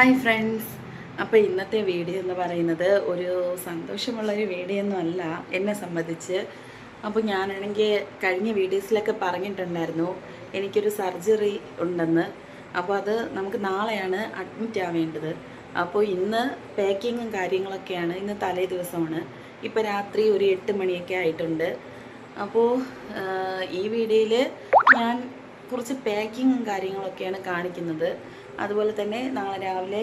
Hi friends. അപ്പോൾ ഇന്നത്തെ video എന്ന് പറയുന്നത് ഒരു സന്തോഷമുള്ളൊരു വീഡിയോ ഒന്നും അല്ല എന്നെ സംബന്ധിച്ച്. അപ്പോൾ ഞാനാണെങ്കിൽ കഴിഞ്ഞ വീഡിയോസിലൊക്കെ പറഞ്ഞിട്ടുണ്ടായിരുന്നു എനിക്കൊരു സർജറി ഉണ്ടെന്ന്. അപ്പോൾ അത് നമുക്ക് നാളെയാണ് അഡ്മിറ്റ് ആവേണ്ടത്. അപ്പോൾ ഇന്ന് പാക്കിങ്ങും കാര്യങ്ങളൊക്കെയാണ് ഇന്ന് തലേ ദിവസമാണ്. ഇപ്പോൾ രാത്രി ഒരു എട്ട് മണിയൊക്കെ ആയിട്ടുണ്ട്. അപ്പോൾ ഈ വീഡിയോയിൽ ഞാൻ കുറച്ച് പാക്കിങ്ങും കാര്യങ്ങളൊക്കെയാണ് കാണിക്കുന്നത്. അതുപോലെ തന്നെ നാളെ രാവിലെ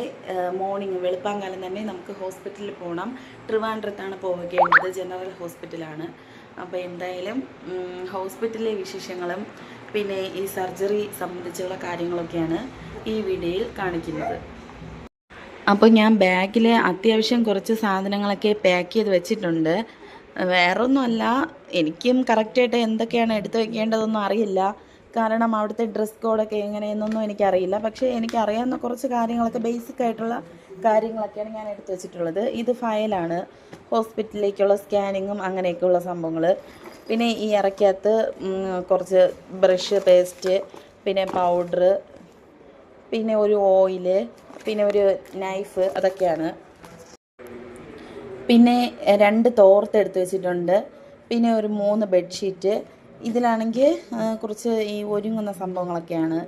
മോർണിംഗ് വെളുപ്പാങ്കാലം തന്നെ നമുക്ക് ഹോസ്പിറ്റലിൽ പോകണം ട്രിവാൻഡ്രത്താണ് പോവുകയുള്ളത് ജനറൽ ഹോസ്പിറ്റലാണ് അപ്പോൾ എന്തായാലും ഹോസ്പിറ്റലിലെ വിശേഷങ്ങളും പിന്നെ ഈ സർജറി സംബന്ധിച്ചുള്ള കാര്യങ്ങളൊക്കെയാണ് ഈ വീഡിയോയിൽ കാണിക്കുന്നത്. അപ്പോൾ ഞാൻ ബാഗിൽ അത്യാവശ്യം കുറച്ച് സാധനങ്ങളൊക്കെ പാക്ക് ചെയ്ത് വെച്ചിട്ടുണ്ട്. വേറൊന്നുമല്ല എനിക്കും കറക്റ്റായിട്ട് എന്തൊക്കെയാണ് എടുത്ത് വെക്കേണ്ടതൊന്നും അറിയില്ല. കാരണം അവിടുത്തെ ഡ്രസ് കോഡൊക്കെ എങ്ങനെയെന്നൊന്നും എനിക്കറിയില്ല. പക്ഷേ എനിക്കറിയാവുന്ന കുറച്ച് കാര്യങ്ങളൊക്കെ ബേസിക് ആയിട്ടുള്ള കാര്യങ്ങളൊക്കെയാണ് ഞാൻ എടുത്തു വെച്ചിട്ടുള്ളത്. ഇത് ഫയലാണ് ഹോസ്പിറ്റലിലേക്കുള്ള സ്കാനിങ്ങും അങ്ങനെയൊക്കെയുള്ള സംഭവങ്ങൾ പിന്നെ ഈ ഇറക്കകത്ത് കുറച്ച് ബ്രഷ് പേസ്റ്റ് പിന്നെ പൗഡർ പിന്നെ ഒരു ഓയിൽ പിന്നെ ഒരു നൈഫ് അതൊക്കെയാണ്. പിന്നെ രണ്ട് തോർത്ത് എടുത്തു വെച്ചിട്ടുണ്ട്. പിന്നെ ഒരു മൂന്ന് ബെഡ്ഷീറ്റ് ഇതിലാണെങ്കിൽ കുറച്ച് ഈ ഒരുങ്ങുന്ന സംഭവങ്ങളൊക്കെയാണ്.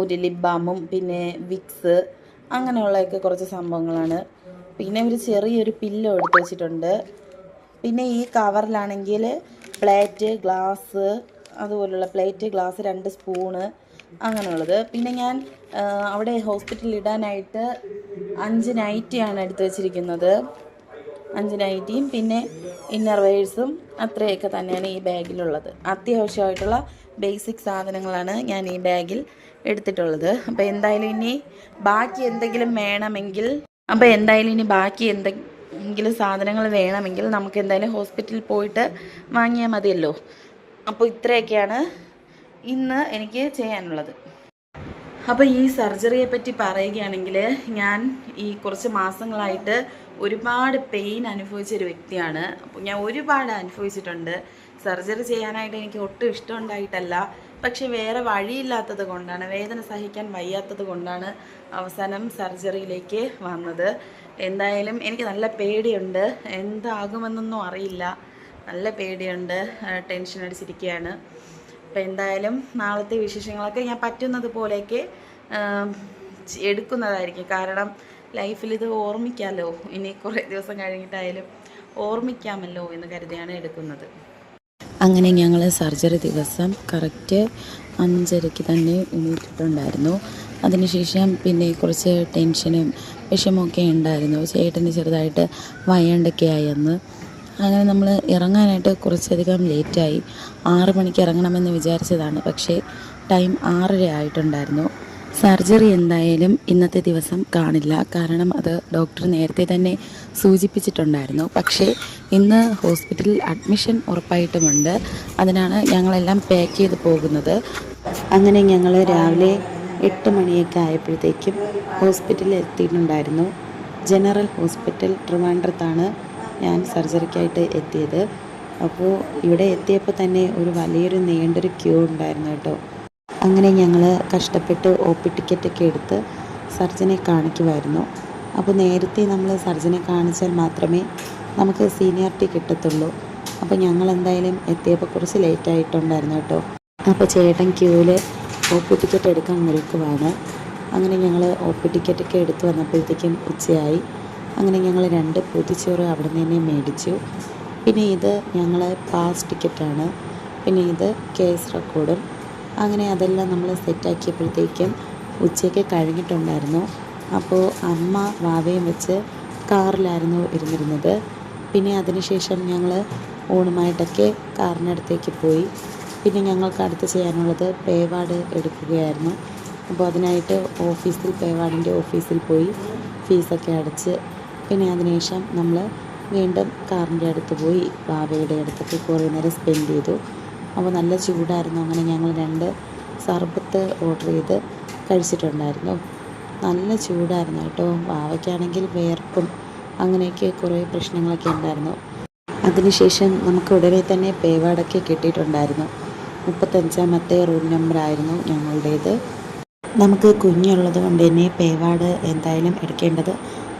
ഒരു ലിപ് ബാമും പിന്നെ വിക്സ് അങ്ങനെയുള്ളതൊക്കെ കുറച്ച് സംഭവങ്ങളാണ്. പിന്നെ ഒരു ചെറിയൊരു പില്ലോ എടുത്ത് വെച്ചിട്ടുണ്ട്. പിന്നെ ഈ കവറിലാണെങ്കിൽ പ്ലേറ്റ് ഗ്ലാസ് അതുപോലുള്ള പ്ലേറ്റ് ഗ്ലാസ് രണ്ട് സ്പൂണ് അങ്ങനെയുള്ളത്. പിന്നെ ഞാൻ അവിടെ ഹോസ്പിറ്റലിൽ ഇടാനായിട്ട് അഞ്ച് നൈറ്റിയാണ് എടുത്ത് വെച്ചിരിക്കുന്നത്. അഞ്ച് നൈറ്റിയും പിന്നെ ഇന്നർ വെയേഴ്സും അത്രയൊക്കെ തന്നെയാണ് ഈ ബാഗിലുള്ളത്. അത്യാവശ്യമായിട്ടുള്ള ബേസിക് സാധനങ്ങളാണ് ഞാൻ ഈ ബാഗിൽ എടുത്തിട്ടുള്ളത്. അപ്പോൾ എന്തായാലും ഇനി ബാക്കി എന്തെങ്കിലും വേണമെങ്കിൽ അപ്പോൾ എന്തായാലും ഇനി ബാക്കി എന്തെങ്കിലും സാധനങ്ങൾ വേണമെങ്കിൽ നമുക്ക് എന്തായാലും ഹോസ്പിറ്റലിൽ പോയിട്ട് വാങ്ങിയാൽ മതിയല്ലോ. അപ്പോൾ ഇത്രയൊക്കെയാണ് ഇന്ന് എനിക്ക് ചെയ്യാനുള്ളത്. അപ്പോൾ ഈ സർജറിയെ പറ്റി പറയുകയാണെങ്കിൽ ഞാൻ ഈ കുറച്ച് മാസങ്ങളായിട്ട് ഒരുപാട് പെയിൻ അനുഭവിച്ച ഒരു വ്യക്തിയാണ് ഞാൻ ഒരുപാട് അനുഭവിച്ചിട്ടുണ്ട്. സർജറി ചെയ്യാനായിട്ട് എനിക്ക് ഒട്ടും ഇഷ്ടമുണ്ടായിട്ടല്ല. പക്ഷേ വേറെ വഴിയില്ലാത്തത് കൊണ്ടാണ് വേദന സഹിക്കാൻ വയ്യാത്തത് കൊണ്ടാണ് അവസാനം സർജറിയിലേക്ക് വന്നത്. എന്തായാലും എനിക്ക് നല്ല പേടിയുണ്ട്. എന്താകുമെന്നൊന്നും അറിയില്ല. നല്ല പേടിയുണ്ട്. ടെൻഷൻ അടിച്ചിരിക്കുകയാണ് അപ്പോൾ എന്തായാലും നാളത്തെ വിശേഷങ്ങളൊക്കെ ഞാൻ പറ്റുന്നത് പോലെയൊക്കെ എടുക്കുന്നതായിരിക്കും. കാരണം ലൈഫിൽ ഇത് ഓർമ്മിക്കാമല്ലോ ഇനി കുറേ ദിവസം കഴിഞ്ഞിട്ടായാലും ഓർമ്മിക്കാമല്ലോ എന്ന് കരുതിയാണ് എടുക്കുന്നത്. അങ്ങനെ ഞങ്ങൾ സർജറി ദിവസം കറക്റ്റ് അഞ്ചരയ്ക്ക് തന്നെ എണീറ്റിട്ടുണ്ടായിരുന്നു. അതിനുശേഷം പിന്നെ കുറച്ച് ടെൻഷനും വിഷമൊക്കെ ഉണ്ടായിരുന്നു. ചേട്ടന് ചെറുതായിട്ട് വയ്യാണ്ടൊക്കെ ആയെന്ന് അങ്ങനെ നമ്മൾ ഇറങ്ങാനായിട്ട് കുറച്ചധികം ലേറ്റായി ആറ് മണിക്ക് ഇറങ്ങണമെന്ന് വിചാരിച്ചതാണ്. പക്ഷേ ടൈം ആറര ആയിട്ടുണ്ടായിരുന്നു. സർജറി എന്തായാലും ഇന്നത്തെ ദിവസം കാണില്ല. കാരണം അത് ഡോക്ടർ നേരത്തെ തന്നെ സൂചിപ്പിച്ചിട്ടുണ്ടായിരുന്നു. പക്ഷേ ഇന്ന് ഹോസ്പിറ്റലിൽ അഡ്മിഷൻ ഉറപ്പായിട്ടുമുണ്ട്. അതിനാണ് ഞങ്ങളെല്ലാം പാക്ക് ചെയ്ത് പോകുന്നത്. അങ്ങനെ ഞങ്ങൾ രാവിലെ എട്ട് മണിയൊക്കെ ആയപ്പോഴത്തേക്കും ഹോസ്പിറ്റലിൽ എത്തിയിട്ടുണ്ടായിരുന്നു. ജനറൽ ഹോസ്പിറ്റൽ ട്രിവാൻഡ്രത്താണ് ഞാൻ സർജറിക്കായിട്ട് എത്തിയത്. അപ്പോൾ ഇവിടെ എത്തിയപ്പോൾ തന്നെ ഒരു വലിയൊരു നീണ്ടൊരു ക്യൂ ഉണ്ടായിരുന്നു കേട്ടോ. അങ്ങനെ ഞങ്ങൾ കഷ്ടപ്പെട്ട് ഒ പി ടിക്കറ്റൊക്കെ എടുത്ത് സർജനെ കാണിക്കുമായിരുന്നു. അപ്പോൾ നേരത്തെ നമ്മൾ സർജനെ കാണിച്ചാൽ മാത്രമേ നമുക്ക് സീനിയോറിറ്റി കിട്ടത്തുള്ളൂ. അപ്പോൾ ഞങ്ങൾ എന്തായാലും എത്തിയപ്പോൾ കുറച്ച് ലേറ്റ് ആയിട്ടുണ്ടായിരുന്നു കേട്ടോ. അപ്പോൾ ചേട്ടൻ ക്യൂവിൽ ഒ പി ടിക്കറ്റ് എടുക്കാൻ നിൽക്കുവാണ്. അങ്ങനെ ഞങ്ങൾ ഒ പി ടിക്കറ്റൊക്കെ എടുത്തു വന്നപ്പോഴത്തേക്കും ഉച്ചയായി. അങ്ങനെ ഞങ്ങൾ രണ്ട് പൊതിച്ചോറ് അവിടെ നിന്ന് മേടിച്ചു. പിന്നെ ഇത് ഞങ്ങൾ പാസ് ടിക്കറ്റാണ് പിന്നെ ഇത് കേസ് റെക്കോർഡും അങ്ങനെ അതെല്ലാം നമ്മൾ സെറ്റാക്കിയപ്പോഴത്തേക്കും ഉച്ചയ്ക്ക് കഴിഞ്ഞിട്ടുണ്ടായിരുന്നു. അപ്പോൾ അമ്മ വാവയും വെച്ച് കാറിലായിരുന്നു ഇരുന്നിരുന്നത്. പിന്നെ അതിനുശേഷം ഞങ്ങൾ ഊണുമായിട്ടൊക്കെ കാറിനടുത്തേക്ക് പോയി. പിന്നെ ഞങ്ങൾക്ക് അടുത്ത് ചെയ്യാനുള്ളത് പേവാട് എടുക്കുകയായിരുന്നു. അപ്പോൾ അതിനായിട്ട് ഓഫീസിൽ പേവാടിന്റെ ഓഫീസിൽ പോയി ഫീസൊക്കെ അടച്ച് പിന്നെ അതിനുശേഷം നമ്മൾ വീണ്ടും കാറിന്റെ അടുത്ത് പോയി ബാബയുടെ അടുത്തൊക്കെ കുറേ നേരം സ്പെൻഡ് ചെയ്തു. അപ്പോൾ നല്ല ചൂടായിരുന്നു. അങ്ങനെ ഞങ്ങൾ രണ്ട് സർബത്ത് ഓർഡർ ചെയ്ത് കഴിച്ചിട്ടുണ്ടായിരുന്നു. നല്ല ചൂടായിരുന്നു കേട്ടോ. വാവയ്ക്കാണെങ്കിൽ വേർപ്പും അങ്ങനെയൊക്കെ കുറേ പ്രശ്നങ്ങളൊക്കെ ഉണ്ടായിരുന്നു. അതിനുശേഷം നമുക്ക് ഉടനെ തന്നെ പേവാടൊക്കെ കിട്ടിയിട്ടുണ്ടായിരുന്നു. മുപ്പത്തഞ്ചാമത്തെ റൂം നമ്പറായിരുന്നു ഞങ്ങളുടേത്. നമുക്ക് കുഞ്ഞുള്ളത് കൊണ്ട് തന്നെ പേവാട് എന്തായാലും എടുക്കേണ്ടത്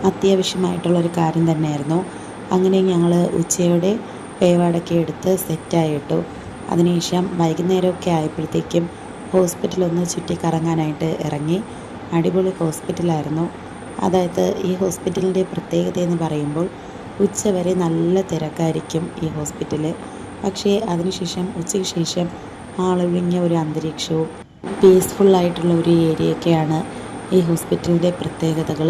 അത്യാവശ്യമായിട്ടുള്ളൊരു കാര്യം തന്നെയായിരുന്നു. അങ്ങനെ ഞങ്ങൾ ഉച്ചയോടെ പേവാടൊക്കെ എടുത്ത് സെറ്റായിട്ടു അതിനുശേഷം വൈകുന്നേരമൊക്കെ ആയപ്പോഴത്തേക്കും ഹോസ്പിറ്റലൊന്ന് ചുറ്റി കറങ്ങാനായിട്ട് ഇറങ്ങി. അടിപൊളി ഹോസ്പിറ്റലായിരുന്നു. അതായത് ഈ ഹോസ്പിറ്റലിന്റെ പ്രത്യേകത എന്ന് പറയുമ്പോൾ ഉച്ചവരെ നല്ല തിരക്കായിരിക്കും ഈ ഹോസ്പിറ്റൽ പക്ഷേ അതിനുശേഷം ഉച്ചയ്ക്ക് ശേഷം ആളൊഴിഞ്ഞ ഒരു അന്തരീക്ഷവും പീസ്ഫുള്ളായിട്ടുള്ള ഒരു ഏരിയയൊക്കെയാണ് ഈ ഹോസ്പിറ്റലിന്റെ പ്രത്യേകതകൾ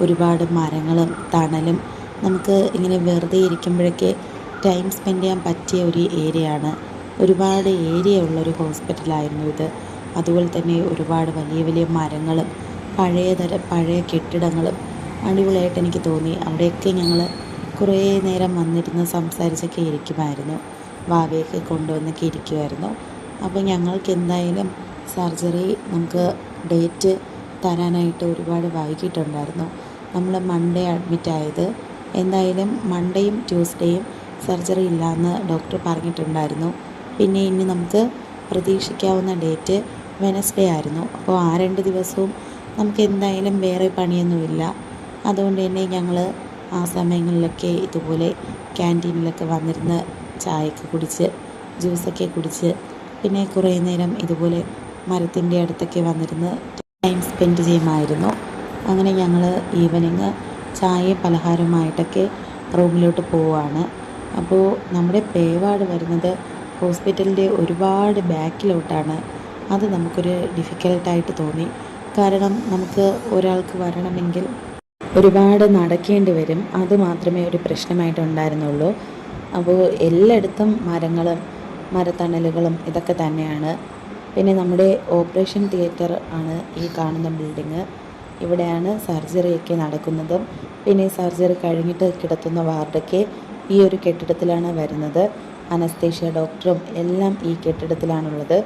ഒരുപാട് മരങ്ങളും തണലും നമുക്ക് ഇങ്ങനെ വെറുതെ ഇരിക്കുമ്പോഴൊക്കെ ടൈം സ്പെൻഡ് ചെയ്യാൻ പറ്റിയ ഒരു ഏരിയയാണ് ഒരുപാട് ഏരിയ ഉള്ളൊരു ഹോസ്പിറ്റലായിരുന്നു ഇത്. അതുപോലെ തന്നെ ഒരുപാട് വലിയ വലിയ മരങ്ങളും പഴയ തര പഴയ കെട്ടിടങ്ങളും അടിപൊളിയായിട്ട് എനിക്ക് തോന്നി. അവിടെയൊക്കെ ഞങ്ങൾ കുറേ നേരം വന്നിരുന്ന് സംസാരിച്ചൊക്കെ ഇരിക്കുമായിരുന്നു. വാവയൊക്കെ കൊണ്ടുവന്നൊക്കെ ഇരിക്കുമായിരുന്നു. അപ്പോൾ ഞങ്ങൾക്ക് എന്തായാലും സർജറി നമുക്ക് ഡേറ്റ് തരാനായിട്ട് ഒരുപാട് വൈകിട്ടുണ്ടായിരുന്നു. നമ്മൾ മൺഡേ അഡ്മിറ്റായത് എന്തായാലും മൺഡേയും ട്യൂസ്ഡേയും സർജറി ഇല്ലയെന്ന് ഡോക്ടർ പറഞ്ഞിട്ടുണ്ടായിരുന്നു. പിന്നെ ഇനി നമുക്ക് പ്രതീക്ഷിക്കാവുന്ന ഡേറ്റ് വെനസ്ഡേ ആയിരുന്നു. അപ്പോൾ ആ രണ്ട് ദിവസവും നമുക്ക് എന്തായാലും വേറെ പണിയൊന്നുമില്ല. അതുകൊണ്ട് തന്നെ ഞങ്ങൾ ആ സമയങ്ങളിലൊക്കെ ഇതുപോലെ ക്യാന്റീനിലൊക്കെ വന്നിരുന്ന് ചായയൊക്കെ കുടിച്ച് ജ്യൂസൊക്കെ കുടിച്ച് പിന്നെ കുറേ നേരം ഇതുപോലെ മരത്തിന്റെ അടുത്തൊക്കെ വന്നിരുന്ന് ടൈം സ്പെൻഡ് ചെയ്യുമായിരുന്നു. അങ്ങനെ ഞങ്ങൾ ഈവനിങ് ചായയും പലഹാരവുമായിട്ടൊക്കെ റൂമിലോട്ട് പോവുകയാണ്. അപ്പോൾ നമ്മുടെ പേവാട് വരുന്നത് ഹോസ്പിറ്റലിന്റെ ഒരുപാട് ബാക്കിലോട്ടാണ്. അത് നമുക്കൊരു ഡിഫിക്കൽട്ടായിട്ട് തോന്നി. കാരണം നമുക്ക് ഒരാൾക്ക് വരണമെങ്കിൽ ഒരുപാട് നടക്കേണ്ടി വരും. അത് മാത്രമേ ഒരു പ്രശ്നമായിട്ടുണ്ടായിരുന്നുള്ളൂ. അപ്പോൾ എല്ലായിടത്തും മരങ്ങളും മരത്തണലുകളും ഇതൊക്കെ തന്നെയാണ്. പിന്നെ നമ്മുടെ ഓപ്പറേഷൻ തിയേറ്റർ ആണ് ഈ കാണുന്ന ബിൽഡിങ്. ഇവിടെയാണ് സർജറിയൊക്കെ നടക്കുന്നതും. പിന്നെ സർജറി കഴിഞ്ഞിട്ട് കിടത്തുന്ന വാർഡൊക്കെ ഈ ഒരു കെട്ടിടത്തിലാണ് വരുന്നത്. അനസ്തേഷ്യ ഡോക്ടറും എല്ലാം ഈ കെട്ടിടത്തിലാണുള്ളത്.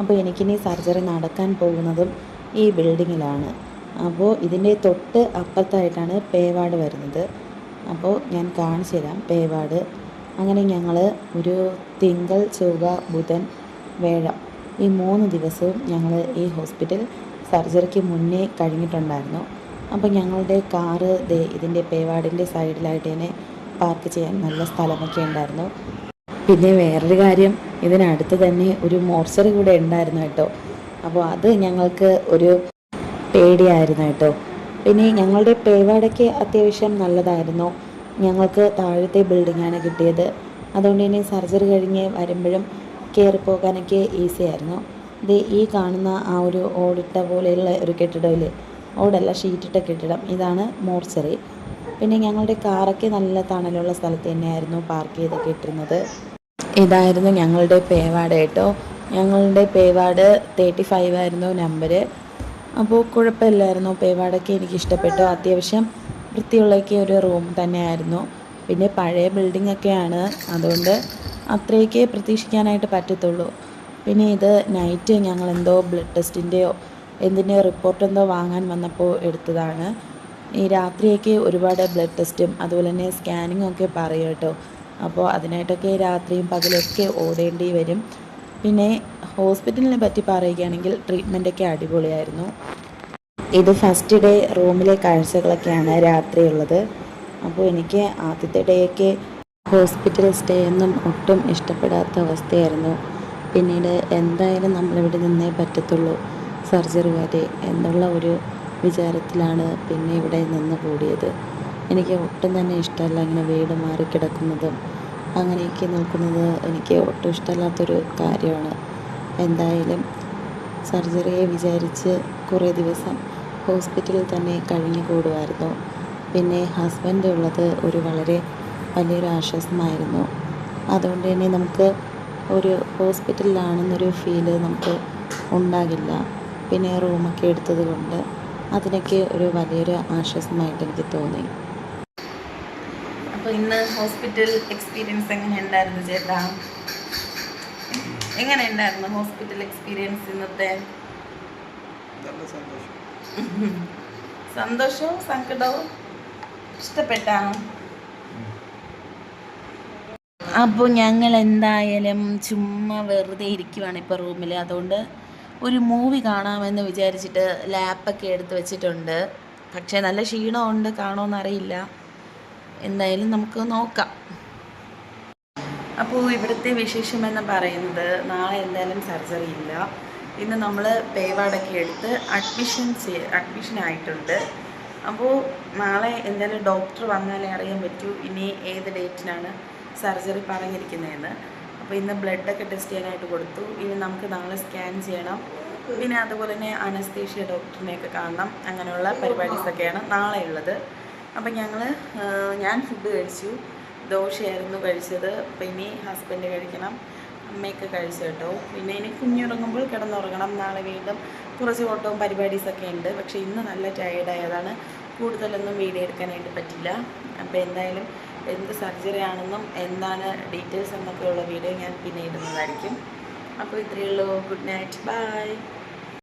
അപ്പോൾ എനിക്കിനി സർജറി നടക്കാൻ പോകുന്നതും ഈ ബിൽഡിങ്ങിലാണ്. അപ്പോൾ ഇതിന്റെ തൊട്ട് അപ്പുറത്തായിട്ടാണ് പേവാട് വരുന്നത്. അപ്പോൾ ഞാൻ കാണിച്ചു തരാം പേവാട്. അങ്ങനെ ഞങ്ങൾ ഒരു തിങ്കൾ ചൊവ്വ ബുധൻ വേഴം ഈ മൂന്ന് ദിവസവും ഞങ്ങൾ ഈ ഹോസ്പിറ്റൽ സർജറിക്ക് മുന്നേ കഴിഞ്ഞിട്ടുണ്ടായിരുന്നു. അപ്പോൾ ഞങ്ങളുടെ കാറ് ഇതിന്റെ പേവാടിന്റെ സൈഡിലായിട്ട് തന്നെ പാർക്ക് ചെയ്യാൻ നല്ല സ്ഥലമൊക്കെ ഉണ്ടായിരുന്നു. പിന്നെ വേറൊരു കാര്യം ഇതിനടുത്ത് തന്നെ ഒരു മോർച്ചറി കൂടെ ഉണ്ടായിരുന്നു കേട്ടോ. അപ്പോൾ അത് ഞങ്ങൾക്ക് ഒരു പേടിയായിരുന്നു കേട്ടോ. പിന്നെ ഞങ്ങളുടെ പേവാടയ്ക്ക് അത്യാവശ്യം നല്ലതായിരുന്നു. ഞങ്ങൾക്ക് താഴത്തെ ബിൽഡിങ്ങാണ് കിട്ടിയത്. അതുകൊണ്ട് തന്നെ സർജറി കഴിഞ്ഞ് വരുമ്പോഴും കയറി പോകാനൊക്കെ ഈസി ആയിരുന്നു. ഇത് ഈ കാണുന്ന ആ ഒരു ഓടിട്ട പോലെയുള്ള ഒരു കെട്ടിടമില്ലേ ഓടല്ല ഷീറ്റിട്ട കെട്ടിടം. ഇതാണ് മോർച്ചറി. പിന്നെ ഞങ്ങളുടെ കാറൊക്കെ നല്ല തണലുള്ള സ്ഥലത്ത് തന്നെയായിരുന്നു പാർക്ക് ചെയ്തൊക്കെ ഇട്ടിരുന്നത്. ഇതായിരുന്നു ഞങ്ങളുടെ പേവാട് കേട്ടോ. ഞങ്ങളുടെ പേവാട് തേർട്ടി ഫൈവ് ആയിരുന്നു നമ്പർ അപ്പോൾ കുഴപ്പമില്ലായിരുന്നു. പേവാടൊക്കെ എനിക്ക് ഇഷ്ടപ്പെട്ടു അത്യാവശ്യം വൃത്തിയുള്ളൊക്കെ ഒരു റൂം തന്നെയായിരുന്നു. പിന്നെ പഴയ ബിൽഡിംഗ് ഒക്കെയാണ്. അതുകൊണ്ട് അത്രയൊക്കെ പ്രതീക്ഷിക്കാനായിട്ട് പറ്റത്തുള്ളൂ. പിന്നെ ഇത് നൈറ്റ് ഞങ്ങൾ എന്തോ ബ്ലഡ് ടെസ്റ്റിന്റെയോ എന്തിന്റെയോ റിപ്പോർട്ട് എന്തോ വാങ്ങാൻ വന്നപ്പോൾ എടുത്തതാണ്. ഈ രാത്രിയൊക്കെ ഒരുപാട് ബ്ലഡ് ടെസ്റ്റും അതുപോലെ തന്നെ സ്കാനിങ്ങും ഒക്കെ പറയും കേട്ടോ. അപ്പോൾ അതിനായിട്ടൊക്കെ രാത്രിയും പകലൊക്കെ ഓടേണ്ടി വരും. പിന്നെ ഹോസ്പിറ്റലിനെ പറ്റി പറയുകയാണെങ്കിൽ ട്രീറ്റ്മെന്റൊക്കെ അടിപൊളിയായിരുന്നു. ഇത് ഫസ്റ്റ് ഡേ റൂമിലെ കാഴ്ചകളൊക്കെയാണ് രാത്രിയുള്ളത്. അപ്പോൾ എനിക്ക് ആദ്യത്തെ ഡേയൊക്കെ ഹോസ്പിറ്റൽ സ്റ്റേ ഒന്നും ഒട്ടും ഇഷ്ടപ്പെടാത്ത അവസ്ഥയായിരുന്നു. പിന്നീട് എന്തായാലും നമ്മളിവിടെ നിന്നേ പറ്റത്തുള്ളൂ സർജറി വരെ എന്നുള്ള ഒരു വിചാരത്തിലാണ് പിന്നെ ഇവിടെ നിന്ന് കൂടിയത്. എനിക്ക് ഒട്ടും തന്നെ ഇഷ്ടമല്ല ഇങ്ങനെ വീട് മാറി കിടക്കുന്നതും അങ്ങനെയൊക്കെ നോക്കുന്നത് എനിക്ക് ഒട്ടും ഇഷ്ടമല്ലാത്തൊരു കാര്യമാണ്. എന്തായാലും സർജറിയെ വിചാരിച്ച് കുറേ ദിവസം ഹോസ്പിറ്റലിൽ തന്നെ കഴിഞ്ഞു കൂടുമായിരുന്നു. പിന്നെ ഹസ്ബൻഡ് ഉള്ളത് ഒരു വളരെ വലിയൊരു ആശ്വാസമായിരുന്നു. അതുകൊണ്ട് തന്നെ നമുക്ക് ഒരു ഹോസ്പിറ്റലിലാണെന്നൊരു ഫീൽ നമുക്ക് ഉണ്ടാകില്ല. പിന്നെ റൂമൊക്കെ എടുത്തത് കൊണ്ട് അതിനൊക്കെ ഒരു വലിയൊരു ആശ്വാസമായിട്ട് എനിക്ക് തോന്നി. അപ്പോൾ ഇന്ന് ഹോസ്പിറ്റൽ എക്സ്പീരിയൻസ് എങ്ങനെ ഉണ്ടായിരുന്നു ചേട്ടാ? എങ്ങനെ ഉണ്ടായിരുന്നു ഹോസ്പിറ്റൽ എക്സ്പീരിയൻസ് ഇന്നത്തെ സന്തോഷവും സങ്കടവും ഇഷ്ടപ്പെട്ടാണോ അപ്പോൾ ഞങ്ങൾ എന്തായാലും ചുമ്മാ വെറുതെ ഇരിക്കുവാണ് ഇപ്പോൾ റൂമിൽ അതുകൊണ്ട് ഒരു മൂവി കാണാമെന്ന് വിചാരിച്ചിട്ട് ലാപ്പൊക്കെ എടുത്ത് വെച്ചിട്ടുണ്ട്. പക്ഷേ നല്ല ക്ഷീണമുണ്ട് കാണുമെന്നറിയില്ല എന്തായാലും നമുക്ക് നോക്കാം. അപ്പോൾ ഇവിടുത്തെ വിശേഷം എന്ന് പറയുന്നത് നാളെ എന്തായാലും സർജറി ഇല്ല. ഇന്ന് നമ്മൾ പേവാടൊക്കെ എടുത്ത് അഡ്മിഷൻ അഡ്മിഷൻ ആയിട്ടുണ്ട്. അപ്പോൾ നാളെ എന്തായാലും ഡോക്ടർ വന്നാലേ അറിയാൻ പറ്റൂ ഇനി ഏത് ഡേറ്റിനാണ് സർജറി പറഞ്ഞിരിക്കുന്നതെന്ന്. അപ്പോൾ ഇന്ന് ബ്ലഡൊക്കെ ടെസ്റ്റ് ചെയ്യാനായിട്ട് കൊടുത്തു. ഇനി നമുക്ക് നാളെ സ്കാൻ ചെയ്യണം. പിന്നെ അതുപോലെ തന്നെ അനസ്തേഷ്യ ഡോക്ടറിനെയൊക്കെ കാണണം. അങ്ങനെയുള്ള പരിപാടീസൊക്കെയാണ് നാളെ ഉള്ളത് അപ്പം ഞങ്ങൾ ഞാൻ ഫുഡ് കഴിച്ചു. ദോശയായിരുന്നു കഴിച്ചത്. അപ്പം ഇനി ഹസ്ബൻഡ് കഴിക്കണം. അമ്മയൊക്കെ കഴിച്ചു കേട്ടോ. പിന്നെ ഇനി കുഞ്ഞുറങ്ങുമ്പോൾ കിടന്നുറങ്ങണം. നാളെ വീണ്ടും കുറച്ച് ഓട്ടവും പരിപാടീസൊക്കെ ഉണ്ട്. പക്ഷേ ഇന്ന് നല്ല ടയേർഡായതാണ് കൂടുതലൊന്നും വീഡിയോ എടുക്കാനായിട്ട് പറ്റില്ല. അപ്പോൾ എന്തായാലും എന്ത് സർജറി ആണെന്നും എന്താണ് ഡീറ്റെയിൽസ് എന്നൊക്കെയുള്ള വീഡിയോ ഞാൻ പിന്നെ ഇടുന്നതായിരിക്കും. അപ്പോൾ ഇത്രയേ ഉള്ളൂ. Good night bye